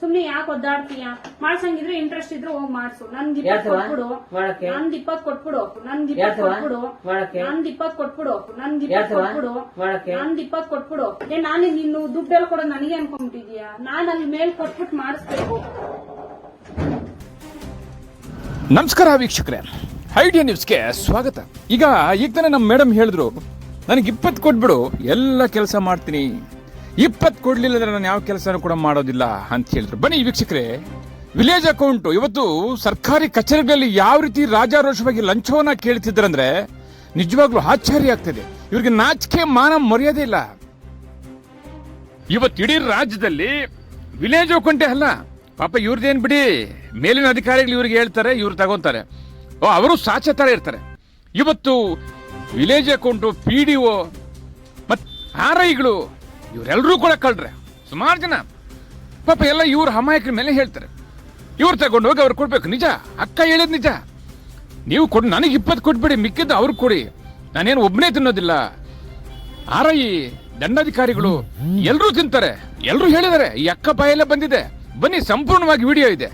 ಸುಮ್ನೆ ಯಾಕೆ ಒದ್ದಾಡ್ತೀಯ? ಮಾಡ್ಸಂಗಿದ್ರೆ ಇಂಟ್ರೆಸ್ಟ್ ಇದ್ರೆ ಹೋಗ್ ಮಾಡ್ಸು. ನನ್ಗೆ ಇಪ್ಪತ್? ಕೊಟ್ಬಿಡು? ನಂದ್ ಇಪ್ಪತ್ ಕೊಟ್ಬಿಡು ನಂದ್ ಇಪ್ಪತ್? ಕೊಟ್ಬಿಡು? ನಂದ್ ಇಪ್ಪತ್ ಕೊಟ್ಬಿಡು ನಂದ್ ಇಪ್ಪತ್? ಕೊಟ್ಬಿಡು? ನಂದ್ ಇಪ್ಪತ್ ಕೊಟ್ಬಿಡು ಏ ನಾನು ನೀನು ದುಡ್ಡೆಲ್ಲ ಕೊಡೋ ನನಗೆ ಅನ್ಕೊಂಬಿಟ್ಟಿದ್ಯಾ ನಾನ್ ಅಲ್ಲಿ ಮೇಲ್ ಕೊಟ್ಬಿಟ್ಟು ಮಾಡಿಸ್ಬೇಕು. ನಮಸ್ಕಾರ ವೀಕ್ಷಕರೇ. ಐಡಿಯಾ ನ್ಯೂಸ್ಗೆ ಸ್ವಾಗತ. ಈಗ ಈಗ ತಾನೇ ನಮ್ಮ ಮೇಡಮ್ ಹೇಳಿದ್ರು ನನಗೆ ಇಪ್ಪತ್ತು ಕೊಟ್ಬಿಡು ಎಲ್ಲ ಕೆಲಸ ಮಾಡ್ತೀನಿ. ಇಪ್ಪತ್ತು ಕೊಡಲಿಲ್ಲ ಅಂದ್ರೆ ನಾನು ಯಾವ ಕೆಲಸನೂ ಕೂಡ ಮಾಡೋದಿಲ್ಲ ಅಂತ ಹೇಳಿದ್ರು. ಬನ್ನಿ ವೀಕ್ಷಕರೇ, ವಿಲೇಜ್ ಅಕೌಂಟ್, ಇವತ್ತು ಸರ್ಕಾರಿ ಕಚೇರಿಗಳಲ್ಲಿ ಯಾವ ರೀತಿ ರಾಜಾರೋಷವಾಗಿ ಲಂಚವನ್ನ ಕೇಳ್ತಿದ್ರಂದ್ರೆ ನಿಜವಾಗ್ಲೂ ಆಶ್ಚರ್ಯ ಆಗ್ತದೆ. ಇವ್ರಿಗೆ ನಾಚಿಕೆ, ಮಾನ, ಮರ್ಯಾದೆ ಇಲ್ಲ. ಇವತ್ತು ಇಡೀ ರಾಜ್ಯದಲ್ಲಿ ವಿಲೇಜ್ ಅಕೌಂಟೇ ಅಲ್ಲ. ಪಾಪ ಇವ್ರದೇನ್ ಬಿಡಿ, ಮೇಲಿನ ಅಧಿಕಾರಿಗಳು ಇವ್ರಿಗೆ ಹೇಳ್ತಾರೆ, ಇವ್ರು ತಗೊಂತಾರೆ. ಓ, ಅವರು ಸಾಚೆ ತರ ಇರ್ತಾರೆ. ಇವತ್ತು village account, P D O, ಮತ್ ಆರ್ ಐಗಳು ಇವರೆಲ್ಲರೂ ಕೂಡ ಕಳ್ರೆ. ಸುಮಾರು ಜನ. ಪಾಪ ಎಲ್ಲ ಇವ್ರ ಅಮಾಯಕರ ಮೇಲೆ ಹೇಳ್ತಾರೆ. ಇವ್ರು ತಗೊಂಡು ಹೋಗಿ ಅವ್ರು ಕೊಡ್ಬೇಕು. ನಿಜ? ಅಕ್ಕ ಹೇಳಿದ್ ನಿಜ? ನೀವು ಕೊಡ್, ನನಗೆ ಇಪ್ಪತ್ತು ಕೊಟ್ಬಿಡಿ, ಮಿಕ್ಕಿದ್ದು ಅವ್ರು ಕೊಡಿ. ನಾನೇನು ಒಬ್ಬನೇ ತಿನ್ನೋದಿಲ್ಲ. ಆರ ಈ ದಂಡಾಧಿಕಾರಿಗಳು ಎಲ್ಲರೂ ತಿಂತಾರೆ. ಎಲ್ಲರೂ ಹೇಳಿದ್ದಾರೆ ಈ ಅಕ್ಕ ಬಾಯಲ್ಲೇ ಬಂದಿದೆ. ಬನ್ನಿ, ಸಂಪೂರ್ಣವಾಗಿ ವಿಡಿಯೋ ಇದೆ.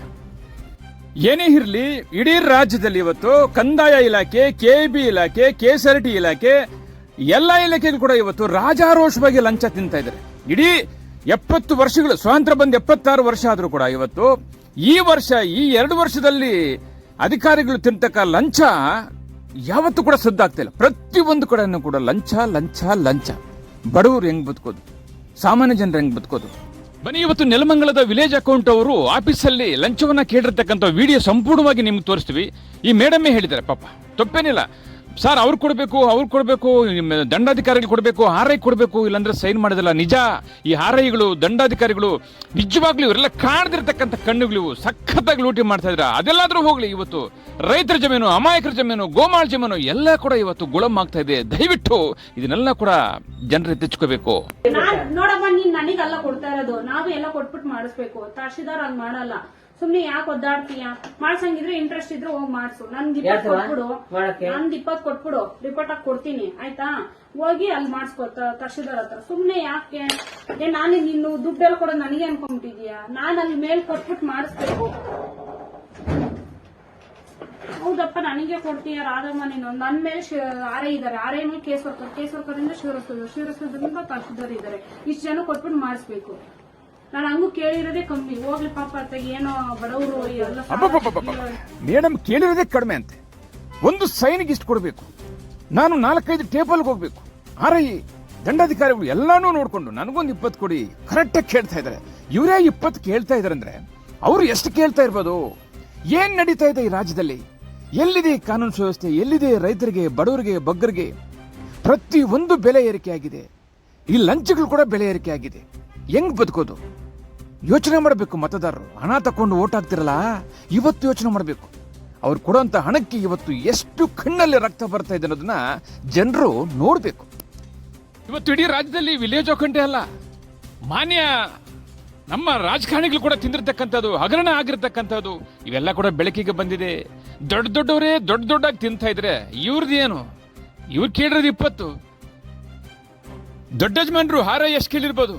ಏನೇ ಇರಲಿ, ಇಡೀ ರಾಜ್ಯದಲ್ಲಿ ಇವತ್ತು ಕಂದಾಯ ಇಲಾಖೆ, ಕೆ ಬಿ ಇಲಾಖೆ ಕೆಎಸ್ಆರ್ಟಿ ಇಲಾಖೆ ಎಲ್ಲ ಇಲಾಖೆಗಳು ಕೂಡ ಇವತ್ತು ರಾಜಾರೋಷವಾಗಿ ಲಂಚ ತಿಂತಾ ಇದ್ದಾರೆ. ಇಡೀ ಎಪ್ಪತ್ತು ವರ್ಷಗಳು, ಸ್ವಾತಂತ್ರ್ಯ ಬಂದ ಎಪ್ಪತ್ತಾರು ವರ್ಷ ಆದರೂ ಕೂಡ ಇವತ್ತು ಈ ವರ್ಷ, ಈ ಎರಡು ವರ್ಷದಲ್ಲಿ ಅಧಿಕಾರಿಗಳು ತಿಂತಕ್ಕ ಲಂಚ ಯಾವತ್ತೂ ಕೂಡ ಸದ್ದಾಗ್ತಾ ಇಲ್ಲ. ಪ್ರತಿಯೊಂದು ಕಡೆಯೂ ಕೂಡ ಲಂಚ ಲಂಚ ಲಂಚ. ಬಡವರು ಹೆಂಗ್ ಬದುಕೋದು? ಸಾಮಾನ್ಯ ಜನರು ಹೆಂಗ್ ಬದುಕೋದು? ಬನ್ನಿ, ಇವತ್ತು ನೆಲಮಂಗಲದ ವಿಲೇಜ್ ಅಕೌಂಟ್ ಅವರು ಆಫೀಸಲ್ಲಿ ಲಂಚವನ್ನ ಕೇಳಿರ್ತಕ್ಕಂಥ ವಿಡಿಯೋ ಸಂಪೂರ್ಣವಾಗಿ ನಿಮ್ಗೆ ತೋರಿಸ್ತೀವಿ. ಈ ಮೇಡಮೇ ಹೇಳಿದ್ದಾರೆ, ಪಾಪ. ತಪ್ಪೇನಿಲ್ಲ. ಸರ್, ಅವ್ರು ಕೊಡಬೇಕು ಅವ್ರು ಕೊಡಬೇಕು ದಂಡಾಧಿಕಾರಿಗಳು ಕೊಡಬೇಕು, ಹಾರೈ ಕೊಡಬೇಕು, ಇಲ್ಲಾಂದ್ರೆ ಸೈನ್ ಮಾಡೋದಿಲ್ಲ. ನಿಜ, ಈ ಹಾರೈಗಳು, ದಂಡಾಧಿಕಾರಿಗಳು ನಿಜವಾಗ್ಲೂ ಇವರೆಲ್ಲ ಕಾಣದಿರ್ತಕ್ಕಂಥ ಕಣ್ಣುಗಳು ಸಖತ್ತಾಗಿ ಲೂಟಿ ಮಾಡ್ತಾ ಇದ್ರ. ಅದೆಲ್ಲಾದ್ರೂ ಹೋಗ್ಲಿ ಇವತ್ತು. ರೈತರ ಜಮೀನು, ಅಮಾಯಕರ ಜಮೀನು, ಗೋಮಾಳ ಜಮೀನು, ಎಲ್ಲ ಕೂಡ ಇವತ್ತು ಗುಳಮ್ ಆಗ್ತಾ ಇದೆ. ದಯವಿಟ್ಟು ಇದನ್ನೆಲ್ಲ ಕೂಡ ಜನರು ಎತ್ತಿಚ್ಕೋಬೇಕು ನೋಡಪ್ಪ ನೀನ್ ನನಗೆಲ್ಲ ಕೊಡ್ತಾ ಇರೋದು. ನಾವು ಎಲ್ಲ ಕೊಟ್ಬಿಟ್ಟು ಮಾಡಿಸ್ಬೇಕು. ತಹಶೀಲ್ದಾರ್ ಹಂಗ್ ಮಾಡಲ್ಲ. ಸುಮ್ನೆ ಯಾಕೆ ಒದ್ದಾಡ್ತೀಯ? ಮಾಡ್ಸಂಗಿದ್ರೆ ಇಂಟ್ರೆಸ್ಟ್ ಇದ್ರೆ ಹೋಗ್ ಮಾಡ್ಸು. ನನ್ಗೆ ಇಪ್ಪತ್ ಯಾಕವ್ವ? ಕೊಟ್ಬಿಡು. ಮಾಡಕ್ಕೆ? ನಂದ್ ಇಪ್ಪತ್ ಕೊಟ್ಬಿಡು. ರಿಪೋರ್ಟ್ ಆಗಿ ಕೊಡ್ತೀನಿ. ಆಯ್ತಾ? ಹೋಗಿ ಅಲ್ಲಿ ಮಾಡಿಸ್ಕೊ ತಹಶೀಲ್ದಾರ್ ಹತ್ರ. ಸುಮ್ನೆ ಯಾಕೆ? ಏ ನಾನು ನಿನ್ನ ದುಡ್ಡೆಲ್ಲ ಕೊಡೋದು ನನಗೆ ಅನ್ಕೊಂಬಿಟ್ಟಿದ್ಯಾ? ನಾನ್ ಅಲ್ಲಿ ಮೇಲ್ ಕೊಟ್ಬಿಟ್ಟು ಮಾಡಿಸ್ಬೇಕು. ಹೌದಪ್ಪ ನನಗೆ ಕೊಡ್ತೀಯ ರಾಧಮ್ಮ ನೀನು. ನನ್ ಮೇಲೆ ಆರೇ ಇದಾರೆ. ಆರೇ ಮೇಲೆ ಕೇಸ್ ವರ್ಕರ್. ಕೇಸ್ ವರ್ಕರ್ ಇಂದ ಶಿವರಸ್ತದ ಶಿವರಸ್ತದಿಂದ ತಹಶೀಲ್ದಾರ್ ಇದಾರೆ. ಇಷ್ಟು ಜನ ಕೊಟ್ಬಿಟ್ಟು ಮಾಡಿಸ್ಬೇಕು. ಮೇಡಮ್ ಕೇಳಿರೋದೇ ಕಡಿಮೆ ಅಂತೆ. ಒಂದು ಸೈನ್ಗೆ ಇಷ್ಟು ಕೊಡಬೇಕು. ನಾನು ನಾಲ್ಕೈದು ಟೇಬಲ್ಗೆ ಹೋಗ್ಬೇಕು. ಆರ್ ದಂಡಾಧಿಕಾರಿಗಳು ಎಲ್ಲಾನು ನೋಡ್ಕೊಂಡು ನನಗೊಂದು ಇಪ್ಪತ್ತು ಕೊಡಿ ಕರೆಕ್ಟಾಗಿ ಕೇಳ್ತಾ ಇದ್ದಾರೆ. ಇವರೇ ಇಪ್ಪತ್ತು ಕೇಳ್ತಾ ಇದಾರೆ ಅಂದ್ರೆ ಅವರು ಎಷ್ಟು ಕೇಳ್ತಾ ಇರ್ಬೋದು? ಏನ್ ನಡೀತಾ ಇದೆ ಈ ರಾಜ್ಯದಲ್ಲಿ? ಎಲ್ಲಿದೆ ಕಾನೂನು ಸುವ್ಯವಸ್ಥೆ? ಎಲ್ಲಿದೆ ರೈತರಿಗೆ, ಬಡವರಿಗೆ, ಬಗ್ಗರಿಗೆ? ಪ್ರತಿ ಒಂದು ಬೆಲೆ ಏರಿಕೆ ಆಗಿದೆ. ಈ ಲಂಚಗಳು ಕೂಡ ಬೆಲೆ ಏರಿಕೆ ಆಗಿದೆ. ಹೆಂಗ್ ಬದುಕೋದು? ಯೋಚನೆ ಮಾಡಬೇಕು ಮತದಾರರು. ಹಣ ತಕೊಂಡು ಓಟ್ ಹಾಕ್ತಿರಲ್ಲ, ಇವತ್ತು ಯೋಚನೆ ಮಾಡಬೇಕು. ಅವ್ರು ಕೊಡುವಂತ ಹಣಕ್ಕೆ ಇವತ್ತು ಎಷ್ಟು ಕಣ್ಣಲ್ಲಿ ರಕ್ತ ಬರ್ತಾ ಇದೆ ಅನ್ನೋದನ್ನ ಜನರು ನೋಡಬೇಕು. ಇವತ್ತು ಇಡೀ ರಾಜ್ಯದಲ್ಲಿ ವಿಲೇಜ್ ಅಕೌಂಟೇ ಅಲ್ಲ. ಮಾನ್ಯ ನಮ್ಮ ರಾಜಕಾರಣಿಗಳು ಕೂಡ ತಿಂದಿರ್ತಕ್ಕಂಥದ್ದು, ಹಗರಣ ಆಗಿರ್ತಕ್ಕಂಥದ್ದು, ಇವೆಲ್ಲ ಕೂಡ ಬೆಳಕಿಗೆ ಬಂದಿದೆ. ದೊಡ್ಡ ದೊಡ್ಡವರೇ ದೊಡ್ಡ ದೊಡ್ಡಾಗಿ ತಿಂತಾ ಇದ್ರೆ ಏನು? ಇವ್ರು ಕೇಳಿರೋದು ಇಪ್ಪತ್ತು. ದೊಡ್ಡ ಯಜಮಾನ್ರು ಹಾರ ಎಷ್ಟು ಕೇಳಿರ್ಬೋದು?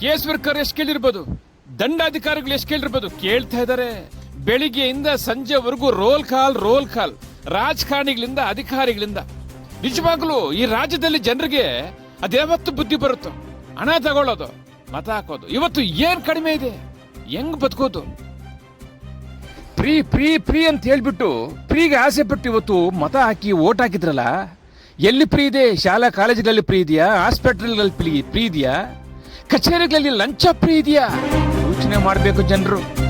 ಕೇಸ್ ವರ್ಕರ್ ಎಷ್ಟು ಕೇಳಿರ್ಬೋದು? ದಂಡಾಧಿಕಾರಿಗಳು ಎಷ್ಟು ಕೇಳಿರ್ಬೋದು? ಕೇಳ್ತಾ ಇದ್ದಾರೆ ಬೆಳಿಗ್ಗೆಯಿಂದ ಸಂಜೆವರೆಗೂ ರೋಲ್ ಕಾಲ್ ರೋಲ್ ಕಾಲ್. ರಾಜಕಾರಣಿಗಳಿಂದ, ಅಧಿಕಾರಿಗಳಿಂದ. ನಿಜವಾಗ್ಲೂ ಈ ರಾಜ್ಯದಲ್ಲಿ ಜನರಿಗೆ ಅದ್ಯಾವತ್ತು ಬುದ್ಧಿ ಬರುತ್ತೋ? ಹಣ ತಗೊಳ್ಳೋದು, ಮತ ಹಾಕೋದು. ಇವತ್ತು ಏನ್ ಕಡಿಮೆ ಇದೆ? ಹೆಂಗ್ ಬದುಕೋದು? ಪ್ರೀ ಪ್ರೀ ಪ್ರೀ ಅಂತ ಹೇಳ್ಬಿಟ್ಟು ಪ್ರೀಗೆ ಆಸೆ ಪಟ್ಟು ಇವತ್ತು ಮತ ಹಾಕಿ ಓಟ್ ಹಾಕಿದ್ರಲ್ಲ? ಎಲ್ಲಿ ಪ್ರೀ ಇದೆ? ಶಾಲಾ, ಕಾಲೇಜುಗಳಲ್ಲಿ ಪ್ರೀ ಇದೆಯಾ? ಹಾಸ್ಪಿಟಲ್ಗಳಲ್ಲಿ ಪ್ರೀ ಇದೆಯಾ? ಕಚೇರಿಗಳಲ್ಲಿ ಲಂಚ ಇದೆಯಾ ಯೋಚನೆ ಮಾಡಬೇಕು ಜನರು.